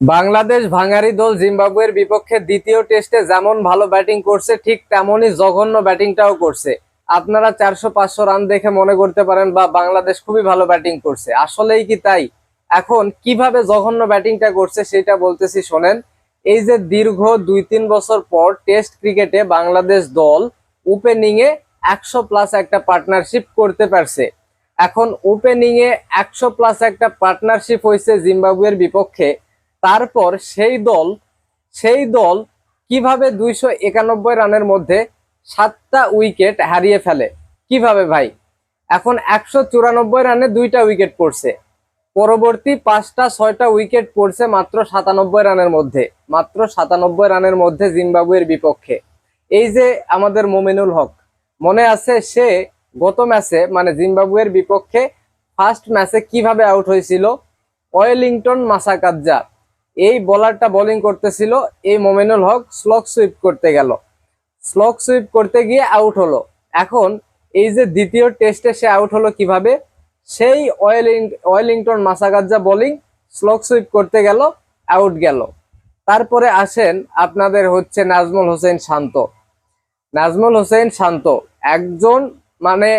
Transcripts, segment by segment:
বাংলাদেশ ভাঙারি দল জিম্বাবুয়ের বিপক্ষে দ্বিতীয় টেস্টে যেমন ভালো ব্যাটিং করছে, ঠিক তেমনই জঘন্য ব্যাটিংটাও করছে। আপনারা চারশো পাঁচশো রান দেখে মনে করতে পারেন, বা বাংলাদেশ খুবই ভালো ব্যাটিং করছে। আসলেই কি তাই? এখন কীভাবে জঘন্য ব্যাটিংটা করছে সেটা বলতেছি, শোনেন। এই যে দীর্ঘ দুই তিন বছর পর টেস্ট ক্রিকেটে বাংলাদেশ দল ওপেনিং এ একশো প্লাস একটা পার্টনারশিপ করতে পারছে। এখন ওপেনিং এ একশো প্লাস একটা পার্টনারশিপ হয়েছে জিম্বাবুয়ের বিপক্ষে। তারপর সেই দল সেই দল কীভাবে দুইশো একানব্বই রানের মধ্যে সাতটা উইকেট হারিয়ে ফেলে? কীভাবে ভাই? এখন একশো চুরানব্বই রানে দুইটা উইকেট পড়ছে। পরবর্তী পাঁচটা, ছয়টা উইকেট পড়ছে মাত্র সাতানব্বই রানের মধ্যে, মাত্র সাতানব্বই রানের মধ্যে জিম্বাবুয়ের বিপক্ষে। এই যে আমাদের মোমিনুল হক, মনে আছে সে গত ম্যাচে মানে জিম্বাবুয়ের বিপক্ষে ফার্স্ট ম্যাচে কীভাবে আউট হয়েছিল? ওয়েলিংটন মাসাকাজ্জা এই বলারটা বোলিং করতেছিল, এই মোমেনুল হক স্লক সুইপ করতে গেল। স্লক সুইপ করতে গিয়ে আউট হলো। এখন এই যে দ্বিতীয় টেস্টে সে আউট হলো কীভাবে? সেই wailing Wellington Masakadza bowling slog sweep করতে গেল আউট গেল। তারপরে আসেন আপনাদের হচ্ছে নাজমুল হোসেন শান্ত। নাজমুল হোসেন শান্ত, একজন মানে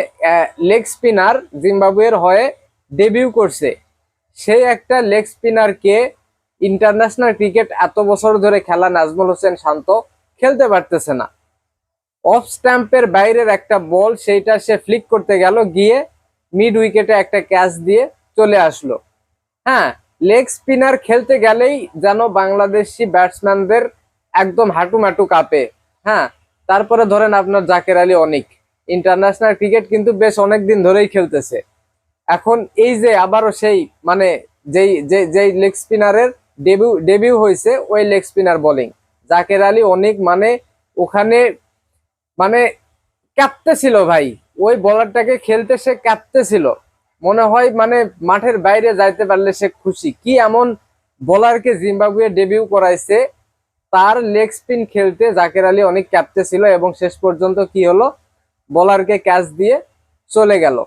লেগ স্পিনার জিম্বাবুয়ের হয়ে ডেবিউ করছে। সেই একটা লেগ স্পিনারকে ইন্টারন্যাশনাল ক্রিকেট এত বছর ধরে খেলা নাজমুল হোসেন শান্ত খেলতে পারতেছে না। অফ স্ট্যাম্পের বাইরের একটা বল সেইটা সে ফ্লিক করতে গেল, গিয়ে মিড উইকেটে একটা ক্যাচ দিয়ে চলে আসলো। হ্যাঁ লেগ স্পিনার খেলতে গেলেই যেন বাংলাদেশি ব্যাটসম্যানদের একদম হাঁটুমাটু কাঁপে। হ্যাঁ তারপরে ধরেন আপনার জাকের আলী অনেক। ইন্টারন্যাশনাল ক্রিকেট কিন্তু বেশ অনেক দিন ধরেই খেলতেছে। এখন এই যে আবারও সেই মানে যেই যে যেই লেগ স্পিনারের ডেবিউ ডেবিউ হয়েছে ওই leg spinner bowling Jaker Ali অনেক মানে ওখানে মানে ক্যাপতে ছিল ভাই। ওই বলারটাকে খেলতে সে ক্যাপতে ছিল মনে হয় মানে মাঠের বাইরে যাইতে পারলে সে খুশি। কি এমন বোলারকে জিম্বাবুয়ে ডেবিউ করাইছে, তার লেগ স্পিন খেলতে জাকের আলী অনেক ক্যাপতে ছিল এবং শেষ পর্যন্ত কি হলো? বোলারকে ক্যাচ দিয়ে চলে গেল।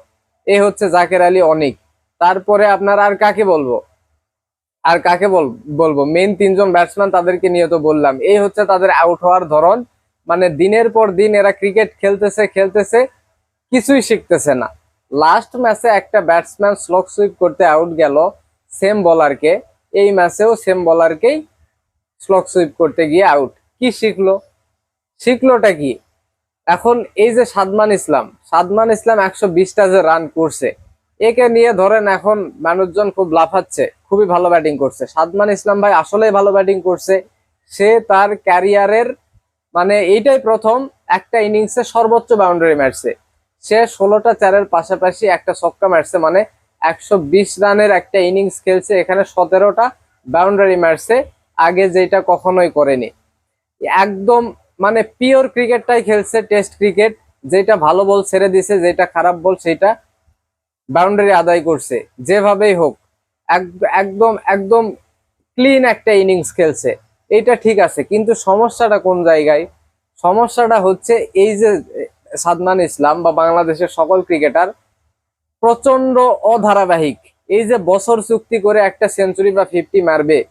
এ হচ্ছে জাকের আলী অনেক। তারপরে আপনার আর কাকে বলব? আর কাকে বল- বলব? মেন তিনজন ব্যাটসম্যান তাদেরকে নিয়ে তো বললাম। এই হচ্ছে তাদের আউট হওয়ার ধরন। মানে দিনের পর দিন এরা ক্রিকেট খেলতেছে খেলতেছে, কিছুই শিখতেছে না। লাস্ট ম্যাচে একটা ব্যাটসম্যান স্লক সুইপ করতে আউট গেল সেম বলারকে এই ম্যাচেও সেম বলারকেই স্লক সুইপ করতে গিয়ে আউট কি শিখলো? শিখলোটা কি? এখন এই যে সাদমান ইসলাম সাদমান ইসলাম একশো বিশটা যে রান করছে একে নিয়ে ধরেন এখন মানুষজন খুব লাফাচ্ছে, খুবই ভালো ব্যাটিং করছে। সাদমান ইসলাম ভাই আসলেই ভালো ব্যাটিং করছে। সে তার ক্যারিয়ারের মানে এইটাই প্রথম, একটা ইনিংসে সর্বোচ্চ বাউন্ডারি মারছে। সে ষোলোটা চারের পাশাপাশি একটা ছক্কা মারছে মানে একশো বিশ রানের একটা ইনিংস খেলছে, এখানে সতেরোটা বাউন্ডারি মারছে, আগে যেটা কখনোই করেনি। একদম মানে পিওর ক্রিকেটটাই খেলছে টেস্ট ক্রিকেট যেটা ভালো বল ছেড়ে দিছে, যেটা খারাপ বল সেটা বাউন্ডারি আদায় করছে, যেভাবেই হোক, এক- একদম একদম ক্লিন একটা ইনিংস খেলছে। এটা ঠিক আছে, কিন্তু সমস্যাটা কোন জায়গায়? সমস্যাটা হচ্ছে এই যে, সাদমান ইসলাম বা বাংলাদেশের সকল ক্রিকেটার প্রচণ্ড অধারাবাহিক। এই যে বছর চুক্তি করে একটা সেঞ্চুরি বা ফিফটি মারবে,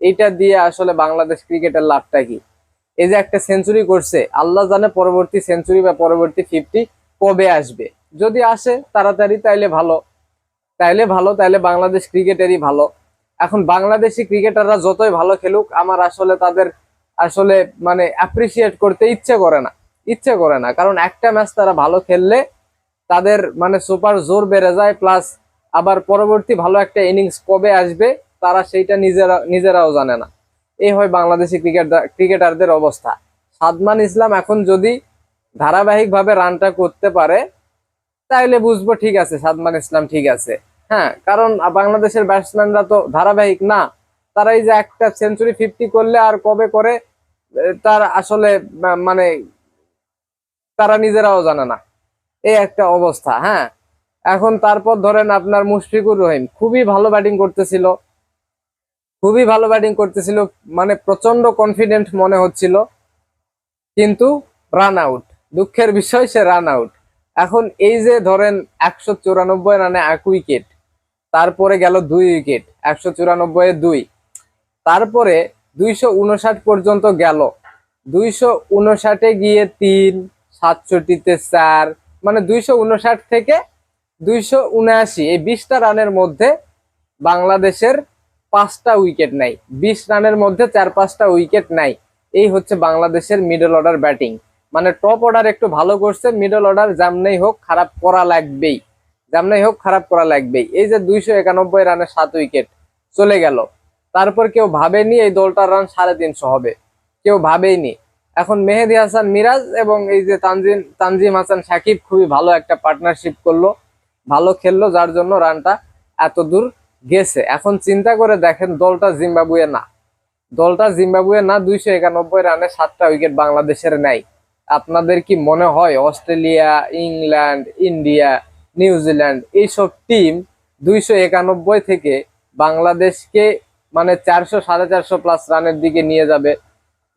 এটা দিয়ে আসলে বাংলাদেশ ক্রিকেটের লাভটা কি? এই যে একটা সেঞ্চুরি করছে, আল্লাহ জানে পরবর্তী সেঞ্চুরি বা পরবর্তী ফিফটি কবে আসবে। যদি আসে তাড়াতাড়ি, তাইলে ভালো। তাইলে ভালো, তাইলে বাংলাদেশ ক্রিকেটেরই ভালো। এখন বাংলাদেশি ক্রিকেটাররা যতই ভালো খেলুক, আমার আসলে তাদের আসলে মানে অ্যাপ্রিসিয়েট করতে ইচ্ছে করে না। ইচ্ছে করে না। কারণ একটা ম্যাচ তারা ভালো খেললে তাদের মানে সুপার জোর বেড়ে যায় প্লাস আবার পরবর্তী ভালো একটা ইনিংস কবে আসবে, তারা সেইটা নিজেরা, নিজেরাও জানে না। এই হয় বাংলাদেশি ক্রিকেট, ক্রিকেটারদের অবস্থা। সাদমান ইসলাম এখন যদি ধারাবাহিকভাবে রানটা করতে পারে তাইলে বুঝব ঠিক আছে, সাদমান ইসলাম ঠিক আছে। হ্যাঁ কারণ বাংলাদেশের ব্যাটসম্যানরা তো ধারাবাহিক না, তারা এই যে একটা সেঞ্চুরি ফিফটি করলে আর কবে করে তার আসলে মানে তারা নিজেরাও জানে না। এই একটা অবস্থা হ্যাঁ। এখন তারপর ধরেন আপনার মুশফিকুর রহিম, খুবই ভালো ব্যাটিং করতেছিল। খুবই ভালো ব্যাটিং করতেছিল মানে প্রচণ্ড কনফিডেন্ট মনে হচ্ছিল। কিন্তু রান আউট দুঃখের বিষয় সে রান আউট এখন এই যে ধরেন একশো চুরানব্বই রানে এক উইকেট, তারপরে গেল দুই উইকেট, একশো চুরানব্বই দুই, তারপরে দুইশো উনষাট পর্যন্ত গেল, দুইশো উনষাটে গিয়ে তিন, সাতষট্টিতে চার মানে দুইশো উনষাট থেকে দুইশো উনআশি, এই বিশটা রানের মধ্যে বাংলাদেশের পাঁচটা উইকেট নাই, বিশ রানের মধ্যে চার পাঁচটা উইকেট নাই, এই হচ্ছে বাংলাদেশের মিডল অর্ডার ব্যাটিং মানে টপ অর্ডার একটু ভালো করছে মিডল অর্ডার জামনেই হোক খারাপ করা লাগবেই। জামনেই হোক খারাপ করা লাগবেই। এই যে দুইশো একানব্বই রানে সাত উইকেট চলে গেল। তারপর কেউ ভাবেনি এই দলটার রান সাড়ে তিনশো হবে। কেউ ভাবেইনি। এখন মেহেদি হাসান মিরাজ এবং এই যে তানজিম তানজিম হাসান সাকিব খুবই ভালো একটা পার্টনারশিপ করল। ভালো খেললো, যার জন্য রানটা এত দূর গেছে। এখন চিন্তা করে দেখেন, দলটা জিম্বাবুয়ে না। দলটা জিম্বাবুয়ে না, দুইশো একানব্বই রানে সাতটা উইকেট বাংলাদেশের নাই। আপনাদের কি মনে হয় Australia, England, India New Zealand এইসব টিম দুইশো একানব্বই থেকে বাংলাদেশকে মানে চারশো, সাড়ে চারশো প্লাস রানের দিকে নিয়ে যাবে,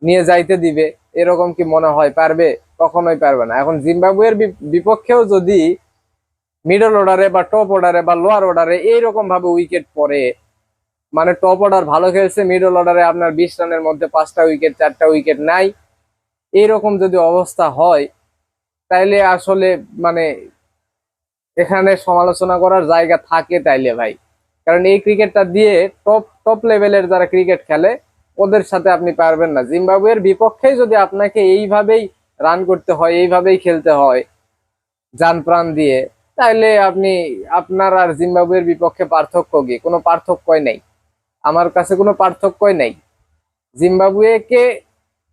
নিয়ে যাইতে দিবে, এরকম কি মনে হয়? পারবে? কখনোই পারবে না। এখন জিম্বাবুয়ের বিপক্ষেও যদি মিডল অর্ডারে বা টপ অর্ডারে বা লোয়ার অর্ডারে এইরকম ভাবে উইকেট পড়ে মানে টপ অর্ডার ভালো খেলছে মিডল অর্ডারে আপনার বিশ রানের মধ্যে পাঁচটা উইকেট চারটা উইকেট নাই এইরকম যদি অবস্থা হয়, তাইলে আসলে মানে এখানে সমালোচনা করার জায়গা থাকে তাইলে ভাই। কারণ এই ক্রিকেটটা দিয়ে টপ টপ লেভেলের যারা ক্রিকেট খেলে, ওদের সাথে আপনি পারবেন না। জিম্বাবুয়ের বিপক্ষে যদি আপনাকে এইভাবেই রান করতে হয়, এইভাবেই খেলতে হয়, যান প্রাণ দিয়ে, তাইলে আপনি, আপনার আর জিম্বাবুয়ের বিপক্ষে পার্থক্য কি? কোনো পার্থক্যই নেই। আমার কাছে কোনো পার্থক্যই নেই। জিম্বাবুয়েকে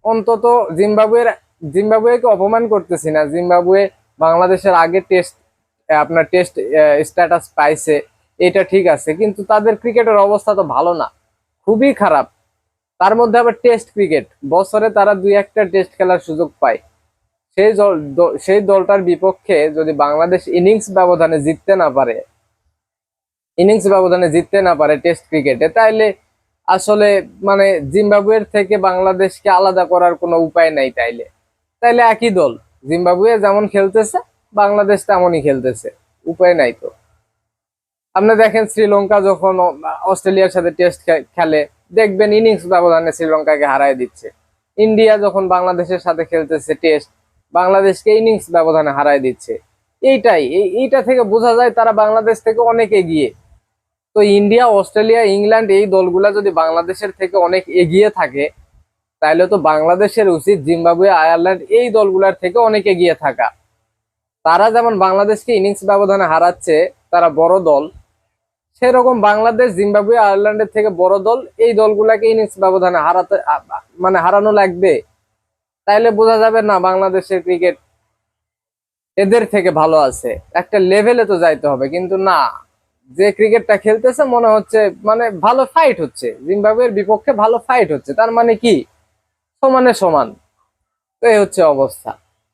অন্তত জিম্বাবুয়ের, জিম্বাবুয়েকে অপমান করতেছি না। জিম্বাবুয়ে বাংলাদেশের আগে টেস্ট আপনার টেস্ট স্ট্যাটাস পাইছে, এটা ঠিক আছে। কিন্তু তাদের ক্রিকেটের অবস্থা তো ভালো না, খুবই খারাপ। তার মধ্যে আবার টেস্ট ক্রিকেট বছরে তারা দুই একটা টেস্ট খেলার সুযোগ পায়। সেই দল- সেই দলটার বিপক্ষে যদি বাংলাদেশ ইনিংস ব্যবধানে জিততে না পারে ইনিংস ব্যবধানে জিততে না পারে টেস্ট ক্রিকেটে তাইলে আসলে মানে জিম্বাবুয়ের থেকে বাংলাদেশকে আলাদা করার কোনো উপায় নাই তাইলে। তাইলে একই দল, জিম্বাবুয়ে যেমন খেলতেছে, বাংলাদেশ তেমনই খেলতেছে, উপায় নাই তো। আপনি দেখেন শ্রীলঙ্কা যখন অস্ট্রেলিয়ার সাথে টেস্ট খেলে, দেখবেন ইনিংস ব্যবধানে শ্রীলঙ্কাকে হারায় দিচ্ছে। ইন্ডিয়া যখন বাংলাদেশের সাথে খেলতেছে টেস্ট, বাংলাদেশকে ইনিংস ব্যবধানে হারায় দিচ্ছে। এইটাই, এই- এইটা থেকে বোঝা যায় তারা বাংলাদেশ থেকে অনেক এগিয়ে। তো ইন্ডিয়া, অস্ট্রেলিয়া, ইংল্যান্ড এই দলগুলা যদি বাংলাদেশের থেকে অনেক এগিয়ে থাকে তাহলে তো বাংলাদেশের উচিত জিম্বাবুয়ে, আয়ারল্যান্ড এই দলগুলার থেকে অনেক এগিয়ে থাকা। তারা যেমন বাংলাদেশকে ইনিংস ব্যবধানে হারাচ্ছে, তারা বড় দল। সেরকম বাংলাদেশ, জিম্বাবুয়ে, আয়ারল্যান্ডের থেকে বড় দল, এই দলগুলাকে ইনিংস ব্যবধানে হারাতে মানে হারানো লাগবে। তাইলে বোঝা যাবে না বাংলাদেশের ক্রিকেট এদের থেকে ভালো আছে। একটা লেভেলে তো যাইতে হবে, কিন্তু না। যে ক্রিকেটটা খেলতেছে, মনে হচ্ছে মানে ভালো ফাইট হচ্ছে। জিম্বাবুয়ের বিপক্ষে ভালো ফাইট হচ্ছে। তার মানে কি? সমানে সমান। তো এই হচ্ছে অবস্থা।